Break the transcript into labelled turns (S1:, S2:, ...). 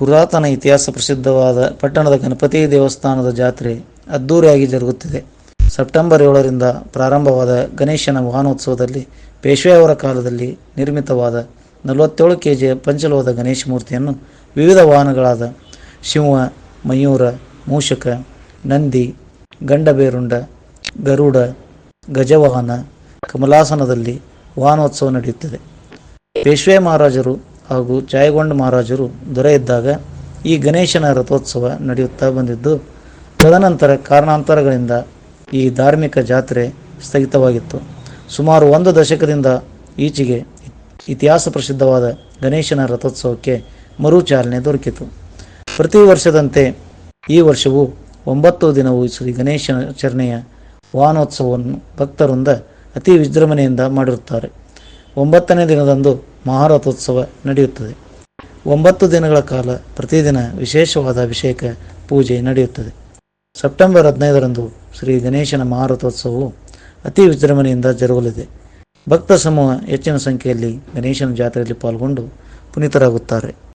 S1: ಪುರಾತನ ಇತಿಹಾಸ ಪ್ರಸಿದ್ಧವಾದ ಪಟ್ಟಣದ ಗಣಪತಿ ದೇವಸ್ಥಾನದ ಜಾತ್ರೆ ಅದ್ದೂರಿಯಾಗಿ ಜರುಗುತ್ತಿದೆ. ಸೆಪ್ಟೆಂಬರ್ ಏಳರಿಂದ ಪ್ರಾರಂಭವಾದ ಗಣೇಶನ ವಾಹನೋತ್ಸವದಲ್ಲಿ ಪೇಶ್ವೆಯವರ ಕಾಲದಲ್ಲಿ ನಿರ್ಮಿತವಾದ ನಲವತ್ತೇಳು ಕೆ ಜಿ ಪಂಚಲೋಹದ ಗಣೇಶ ಮೂರ್ತಿಯನ್ನು ವಿವಿಧ ವಾಹನಗಳಾದ ಶಿವ, ಮಯೂರ, ಮೂಷಕ, ನಂದಿ, ಗಂಡಬೇರುಂಡ, ಗರುಡ, ಗಜವಾಹನ, ಕಮಲಾಸನದಲ್ಲಿ ವಾಹನೋತ್ಸವ ನಡೆಯುತ್ತದೆ. ಪೇಶ್ವೆ ಮಹಾರಾಜರು ಹಾಗೂ ಜಾಯಗೊಂಡ ಮಹಾರಾಜರು ದೊರೆ ಇದ್ದಾಗ ಈ ಗಣೇಶನ ರಥೋತ್ಸವ ನಡೆಯುತ್ತಾ ಬಂದಿದ್ದು, ತದನಂತರ ಕಾರಣಾಂತರಗಳಿಂದ ಈ ಧಾರ್ಮಿಕ ಜಾತ್ರೆ ಸ್ಥಗಿತವಾಗಿತ್ತು. ಸುಮಾರು ಒಂದು ದಶಕದಿಂದ ಈಚೆಗೆ ಇತಿಹಾಸ ಪ್ರಸಿದ್ಧವಾದ ಗಣೇಶನ ರಥೋತ್ಸವಕ್ಕೆ ಮರು ಚಾಲನೆ ದೊರಕಿತು. ಪ್ರತಿ ವರ್ಷದಂತೆ ಈ ವರ್ಷವೂ ಒಂಬತ್ತು ದಿನವೂ ಶ್ರೀ ಗಣೇಶಾಚರಣೆಯ ವಾಹನೋತ್ಸವವನ್ನು ಭಕ್ತರಿಂದ ಅತಿ ವಿಜೃಂಭಣೆಯಿಂದ ಮಾಡಿರುತ್ತಾರೆ. ಒಂಬತ್ತನೇ ದಿನದಂದು ಮಹಾರಥೋತ್ಸವ ನಡೆಯುತ್ತದೆ. ಒಂಬತ್ತು ದಿನಗಳ ಕಾಲ ಪ್ರತಿದಿನ ವಿಶೇಷವಾದ ಅಭಿಷೇಕ ಪೂಜೆ ನಡೆಯುತ್ತದೆ. ಸೆಪ್ಟೆಂಬರ್ ಹದಿನೈದರಂದು ಶ್ರೀ ಗಣೇಶನ ಮಹಾರಥೋತ್ಸವವು ಅತಿ ವಿಜೃಂಭಣೆಯಿಂದ ಜರುಗಲಿದೆ. ಭಕ್ತ ಸಮೂಹ ಹೆಚ್ಚಿನ ಸಂಖ್ಯೆಯಲ್ಲಿ ಗಣೇಶನ ಜಾತ್ರೆಯಲ್ಲಿ ಪಾಲ್ಗೊಂಡು ಪುನೀತರಾಗುತ್ತಾರೆ.